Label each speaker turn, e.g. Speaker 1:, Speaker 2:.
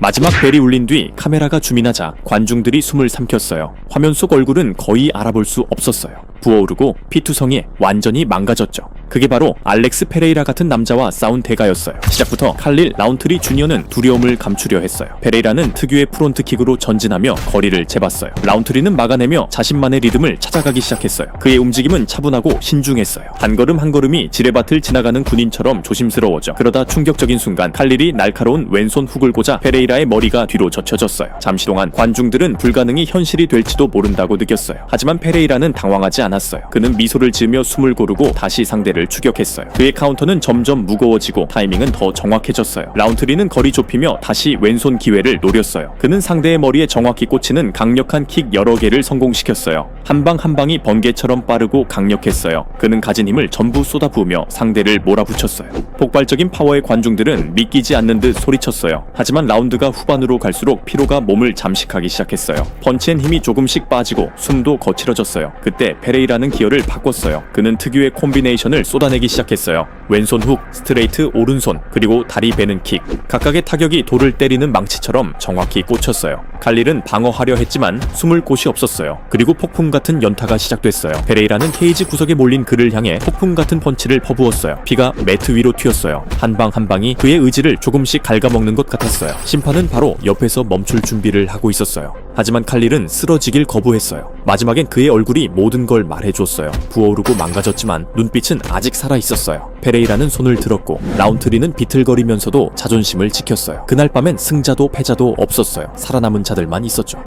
Speaker 1: 마지막 벨이 울린 뒤 카메라가 주민하자 관중들이 숨을 삼켰어요. 화면 속 얼굴은 거의 알아볼 수 없었어요. 부어오르고 피투성이에 완전히 망가졌죠. 그게 바로 알렉스 페레이라 같은 남자와 싸운 대가였어요. 시작부터 칼릴 라운트리 주니어는 두려움을 감추려 했어요. 페레이라는 특유의 프론트킥으로 전진하며 거리를 재봤어요. 라운트리는 막아내며 자신만의 리듬을 찾아가기 시작했어요. 그의 움직임은 차분하고 신중했어요. 한 걸음 한 걸음이 지뢰밭을 지나가는 군인처럼 조심스러워져. 그러다 충격적인 순간 칼릴이 날카로운 왼손 훅을 꽂아 페레이라의 머리가 뒤로 젖혀졌어요. 잠시 동안 관중들은 불가능이 현실이 될지도 모른다고 느꼈어요. 하지만 페레이라는 당황하지 않았어요. 그는 미소를 지으며 숨을 고르고 다시 상대를 추격했어요. 그의 카운터는 점점 무거워지고 타이밍은 더 정확해졌어요. 라운트리는 거리 좁히며 다시 왼손 기회를 노렸어요. 그는 상대의 머리에 정확히 꽂히는 강력한 킥 여러 개를 성공시켰어요. 한 방 한 방이 번개처럼 빠르고 강력했어요. 그는 가진 힘을 전부 쏟아부으며 상대를 몰아붙였어요. 폭발적인 파워의 관중들은 믿기지 않는 듯 소리쳤어요. 하지만 라운드가 후반으로 갈수록 피로가 몸을 잠식하기 시작했어요. 펀치엔 힘이 조금씩 빠지고 숨도 거칠어졌어요. 그때 페레이라는 기어를 바꿨어요. 그는 특유의 콤비네이션을 쏟아내기 시작했어요. 왼손 훅, 스트레이트 오른손, 그리고 다리 베는 킥. 각각의 타격이 돌을 때리는 망치처럼 정확히 꽂혔어요. 칼릴은 방어하려 했지만 숨을 곳이 없었어요. 그리고 폭풍 같은 연타가 시작됐어요. 페레이라는 케이지 구석에 몰린 그를 향해 폭풍 같은 펀치를 퍼부었어요. 피가 매트 위로 튀었어요. 한 방한 방이 그의 의지를 조금씩 갉아먹는 것 같았어요. 심판은 바로 옆에서 멈출 준비를 하고 있었어요. 하지만 칼릴은 쓰러지길 거부했어요. 마지막엔 그의 얼굴이 모든 걸 말해줬어요. 부어오르고 망가졌지만 눈빛은 아직 살아 있었어요. 페레이라는 손을 들었고 라운트리는 비틀거리면서도 자존심을 지켰어요. 그날 밤엔 승자도 패자도 없었어요. 살아남은 자들만 있었죠.